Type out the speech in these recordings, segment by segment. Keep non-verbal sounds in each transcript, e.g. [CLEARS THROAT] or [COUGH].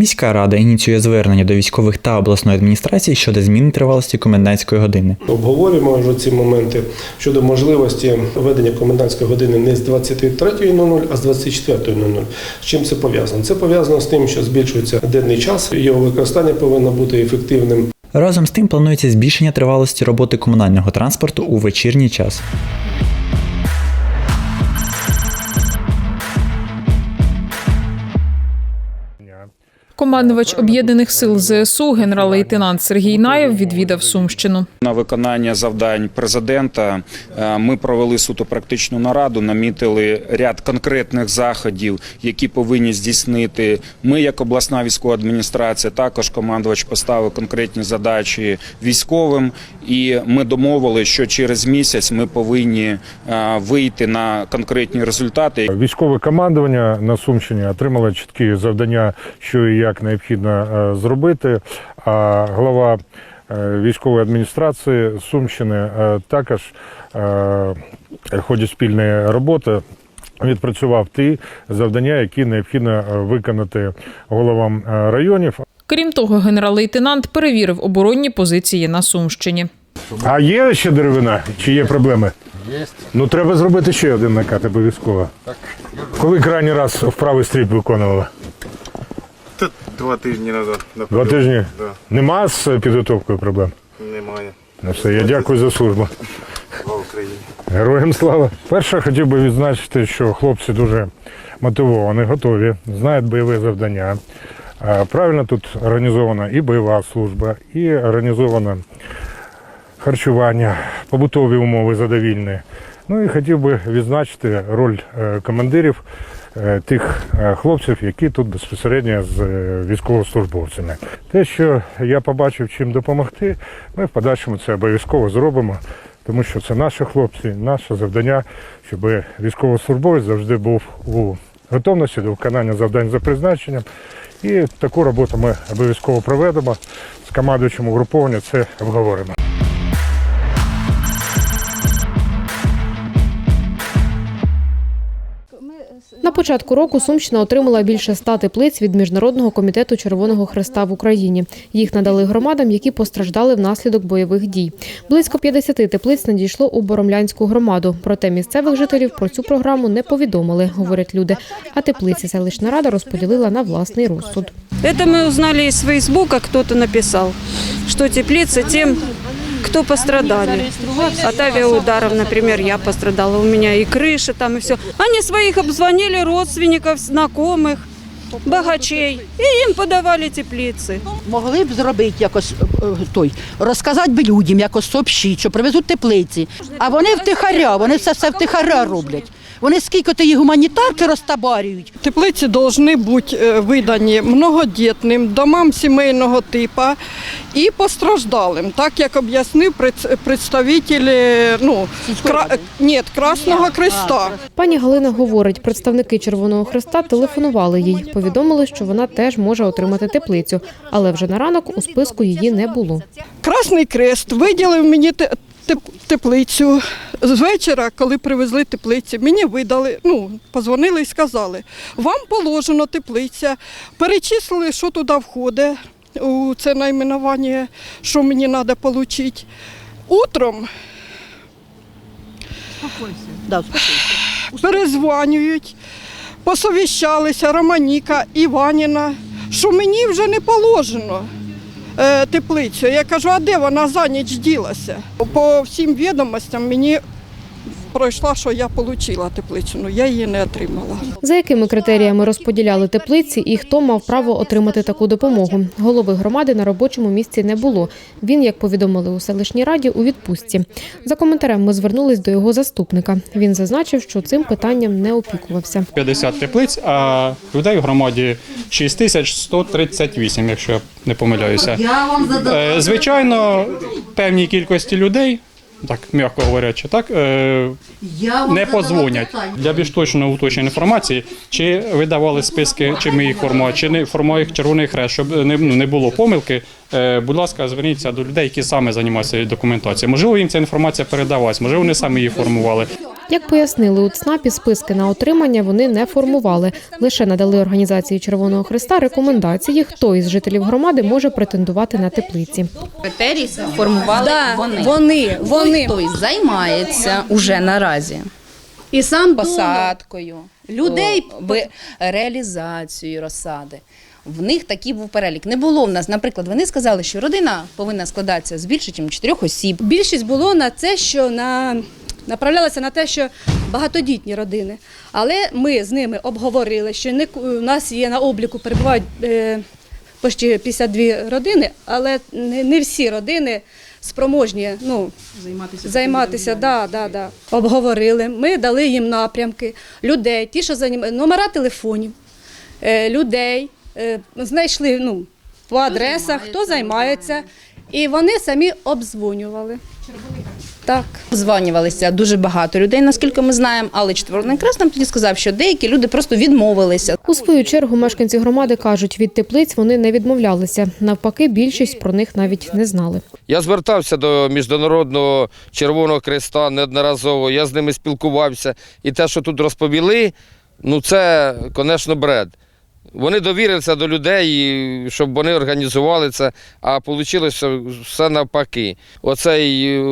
Міська рада ініціює звернення до військових та обласної адміністрації щодо зміни тривалості комендантської години. Обговорюємо вже ці моменти щодо можливості введення комендантської години не з 23.00, а з 24.00. З чим це пов'язано? Це пов'язано з тим, що збільшується денний час, його використання повинно бути ефективним. Разом з тим планується збільшення тривалості роботи комунального транспорту у вечірній час. Командувач об'єднаних сил ЗСУ генерал-лейтенант Сергій Наєв відвідав Сумщину. На виконання завдань президента е, ми провели суто практичну нараду, намітили ряд конкретних заходів, які повинні здійснити. Ми, як обласна військова адміністрація, також командувач поставив конкретні задачі військовим, і ми домовили, що через місяць ми повинні е, вийти на конкретні результати. Військове командування на Сумщині отримало чіткі завдання, що і як необхідно е, зробити. А глава е, військової адміністрації Сумщини також в ході спільної роботи. Відпрацював ті завдання, які необхідно виконати головам районів. Крім того, генерал-лейтенант перевірив оборонні позиції на Сумщині. А є ще деревина? Чи є проблеми? Є. Ну треба зробити ще один накат обов'язково. Так. Коли крайній раз в правий стріп виконували? Та два тижні назад. Два напевно. тижні? Да, Нема з підготовкою проблем? немає. Ну все, я дякую за службу. Слава Україні. Героям слава. Перше, хотів би відзначити, що хлопці дуже мотивовані, готові, знають бойове завдання. Правильно тут організована і бойова служба, і організовано харчування, побутові умови задовільні. Ну і хотів би відзначити роль е, командирів е, тих е, хлопців, які тут безпосередньо з військовослужбовцями. Те, що я побачив, чим допомогти, ми в подальшому це обов'язково зробимо, тому що це наші хлопці, наше завдання, щоб військовослужбовець завжди був у готовності до виконання завдань за призначенням. І таку роботу ми обов'язково проведемо з командуючим угруповання. Це обговоримо. На початку року Сумщина отримала більше ста теплиць від Міжнародного комітету Червоного Хреста в Україні. Їх надали громадам, які постраждали внаслідок бойових дій. Близько 50 теплиць надійшло у Боромлянську громаду. Проте місцевих жителів про цю програму не повідомили, говорять люди. А теплиці селищна рада розподілила на власний розсуд. Это мы узнали из Фейсбука, кто-то написал, что теплицы тем, кто пострадали. От авиаударов, например, я пострадала, у меня и крыша там, и все. Они своих обзвонили, родственников, знакомых, богачей, и им подавали теплицы. Могли б зробити якось е, той, розказати би людям, якось сообщити, що привезуть теплиці. А вони втихаря, вони все все втихаря роблять. Вони скільки то гуманітарки розтабарюють. Теплиці повинні бути е, видані многодітним, домам сімейного типу і постраждалим, так як об'яснив пред- представитель е, ну, кра... ні, Красного Креста. Пані Галина говорить, представники Червоного Хреста телефонували їй. Повідомили, що вона теж може отримати теплицю, але вже на ранок у списку її не було. Красний Крест виділив мені теплицю. З вечора, коли привезли теплиці, мені видали, ну, позвонили і сказали, вам положено теплиця, перечислили, що туди входить, у це найменування, що мені треба отримати. Утром Да, перезванюють, посовіщалися Романіка Іваніна, що мені вже не положено теплицю. Я кажу, а де вона за ніч ділася? По всім відомостям мені пройшла, що я отримала теплицю, але я її не отримала. За якими критеріями розподіляли теплиці і хто мав право отримати таку допомогу? Голови громади на робочому місці не було. Він, як повідомили у селищній раді, у відпустці. За коментарем ми звернулись до його заступника. Він зазначив, що цим питанням не опікувався. 50 теплиць, а людей в громаді 6138, якщо я не помиляюся. Е, Звичайно, певній кількості людей, так м'яко говорячи, так е, не позвонять. Для більш точної уточнення інформації, чи видавали списки, чи ми їх формували, чи не формує їх Червоний Хрест, щоб не, ну, не було помилки. е, Будь ласка, зверніться до людей, які саме займаються документацією. Можливо, їм ця інформація передавалась, можливо, вони самі її формували. Як пояснили у ЦНАПі, списки на отримання вони не формували, лише надали організації Червоного Христа рекомендації, хто із жителів громади може претендувати на теплиці. Критерії формували Да, вони. вони, вони. Той, хто займається уже наразі І сам посадкою, Людей о, ви- реалізацією розсади. В них такий був перелік. Не було в нас, наприклад, вони сказали, що родина повинна складатися з більше, ніж чотирьох осіб. Більшість було на це, що на направлялося на те, що багатодітні родини. Але ми з ними обговорили, що не у нас є на обліку перебувають е, почти 52 родини, але не, всі родини спроможні ну, Займатися займатися. Да, да, да. Обговорили. Ми дали їм напрямки, людей, ті, що займаються, номера телефонів, е, людей, е, знайшли ну, по адресах, хто займається, і вони самі обдзвонювали. Так. Званювалися дуже багато людей, наскільки ми знаємо, але Четверний Хрест нам тоді сказав, що деякі люди просто відмовилися. У свою чергу мешканці громади кажуть, від теплиць вони не відмовлялися. Навпаки, більшість про них навіть не знали. Я звертався до Міжнародного Червоного Хреста неодноразово, я з ними спілкувався. І те, що тут розповіли, ну це, звісно, бред. Вони довірилися до людей, щоб вони організували це, а вийшло все навпаки. Оцей е,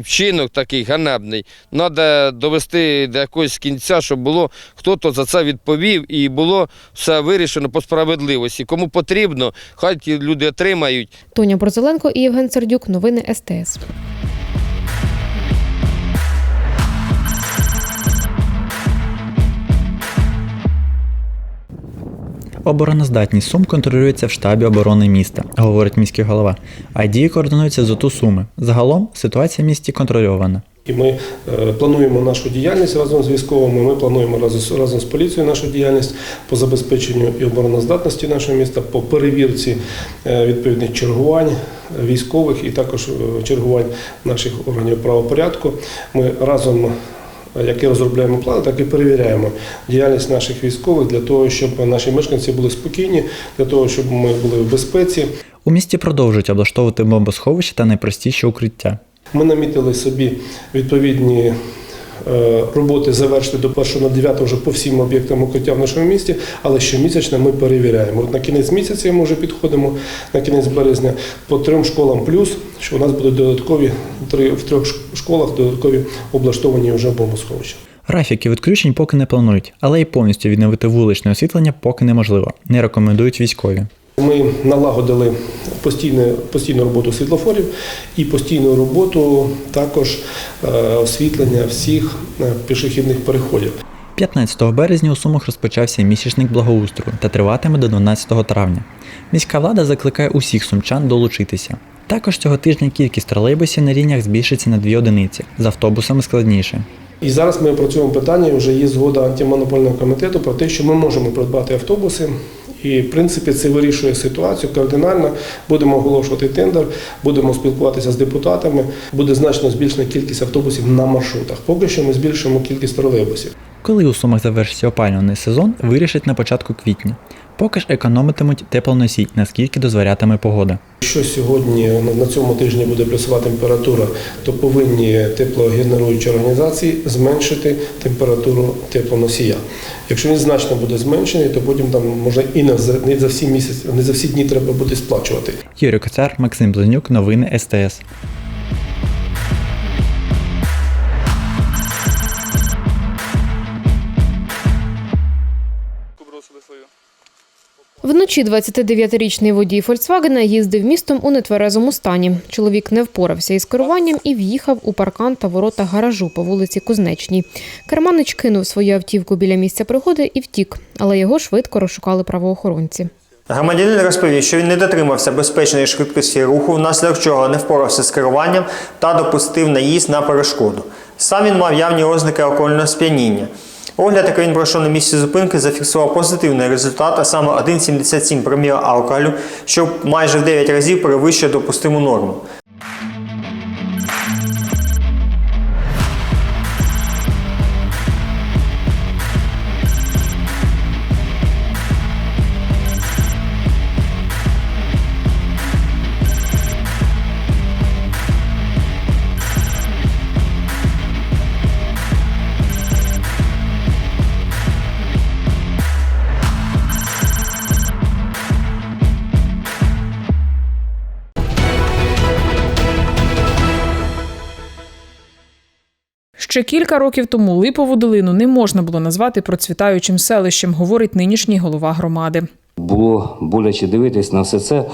вчинок такий ганебний. Треба довести до якогось кінця, щоб було хто-то за це відповів і було все вирішено по справедливості. Кому потрібно, хай ті люди отримають. Тоня Борзеленко і Євген Сердюк. Новини СТС. Обороноздатність Сум контролюється в штабі оборони міста, говорить міський голова. А дії координуються з ОТУ Суми. Загалом ситуація в місті контрольована. І ми е, плануємо нашу діяльність разом з військовими. Ми плануємо разом, з- поліцією нашу діяльність по забезпеченню і обороноздатності нашого міста, по перевірці е, відповідних чергувань військових і також е, чергувань наших органів правопорядку. Ми разом. Як і розробляємо плани, так і перевіряємо діяльність наших військових для того, щоб наші мешканці були спокійні, для того, щоб ми були в безпеці. У місті продовжують облаштовувати бомбосховища та найпростіші укриття. Ми намітили собі відповідні роботи завершити до 1.09 вже по всім об'єктам укриття в нашому місті, але щомісячно ми перевіряємо. От на кінець місяця ми вже підходимо на кінець березня по трьом школам плюс, що у нас будуть додаткові три в трьох школах додаткові облаштовані вже бомбосховища. Графіки відключень поки не планують, але й повністю відновити вуличне освітлення поки неможливо. Не рекомендують військові. Ми налагодили постійну, постійну роботу світлофорів і постійну роботу також е, освітлення всіх е, пішохідних переходів. 15 березня у Сумах розпочався місячник благоустрою та триватиме до 12 травня. Міська влада закликає усіх сумчан долучитися. Також цього тижня кількість тролейбусів на лініях збільшиться на дві одиниці, з автобусами складніше. І зараз ми опрацюємо питання, вже є згода антимонопольного комітету про те, що ми можемо придбати автобуси. І, в принципі, це вирішує ситуацію кардинально. Будемо оголошувати тендер, будемо спілкуватися з депутатами. Буде значно збільшена кількість автобусів на маршрутах. Поки що ми збільшуємо кількість тролейбусів. Коли у Сумах завершиться опалювальний сезон, вирішать на початку квітня. Поки ж економитимуть теплоносій, наскільки дозволятиме погода. Якщо сьогодні на- на цьому тижні буде плюсова температура, то повинні теплогенеруючі організації зменшити температуру теплоносія. Якщо він значно буде зменшений, то потім там може і не за, не за всі місяці, не за всі дні треба буде сплачувати. Юрій Коцар, Максим Близнюк, новини СТС. Вночі 29-річний водій Фольксвагена їздив містом у нетверезому стані. Чоловік не впорався із керуванням і в'їхав у паркан та ворота гаражу по вулиці Кузнечній. Керманич кинув свою автівку біля місця пригоди і втік, але його швидко розшукали правоохоронці. Громадянин розповів, що він не дотримався безпечної швидкості руху, внаслідок чого не впорався з керуванням та допустив наїзд на перешкоду. Сам він мав явні ознаки алкогольного сп'яніння. Огляд, який він пройшов на місці зупинки, зафіксував позитивний результат, а саме 1,77 проміла алкоголю, що майже в 9 разів перевищує допустиму норму. Ще кілька років тому Липову долину не можна було назвати процвітаючим селищем, говорить нинішній голова громади. Було боляче дивитись на все це,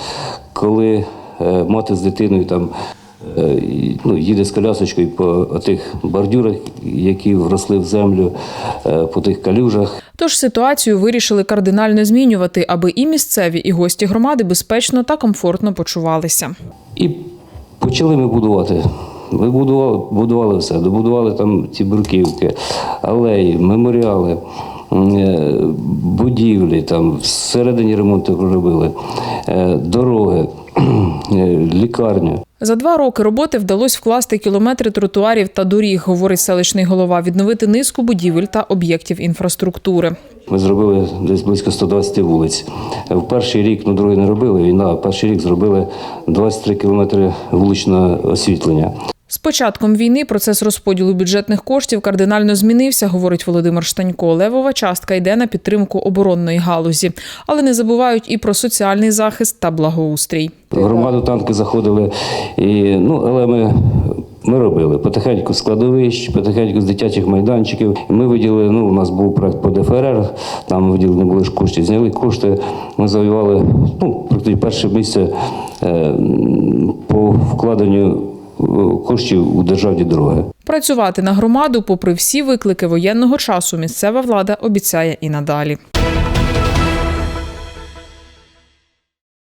коли е, мати з дитиною там е, ну, їде з колясочкою по тих бордюрах, які вросли в землю, е, по тих калюжах. Тож ситуацію вирішили кардинально змінювати, аби і місцеві, і гості громади безпечно та комфортно почувалися. І почали ми будувати. Ми будували, будували все, добудували там ці бурківки, алеї, меморіали, е, будівлі, там всередині ремонту робили, е, дороги, [CLEARS THROAT] е, лікарню. За два роки роботи вдалося вкласти кілометри тротуарів та доріг, говорить селищний голова, відновити низку будівель та об'єктів інфраструктури. Ми зробили десь близько 120 вулиць. В перший рік, ну другий не робили війна, перший рік зробили 23 кілометри вуличного освітлення. З початком війни процес розподілу бюджетних коштів кардинально змінився, говорить Володимир Штанько. Левова частка йде на підтримку оборонної галузі, але не забувають і про соціальний захист та благоустрій. Громаду танки заходили, і, ну, але ми, ми робили потихеньку з потихеньку з дитячих майданчиків. Ми виділили, ну, у нас був проект по ДФРР, там виділені були ж кошти, зняли кошти. Ми завоювали ну, практично перше місце е, по вкладенню коштів у державні дороги. Працювати на громаду, попри всі виклики воєнного часу, місцева влада обіцяє і надалі.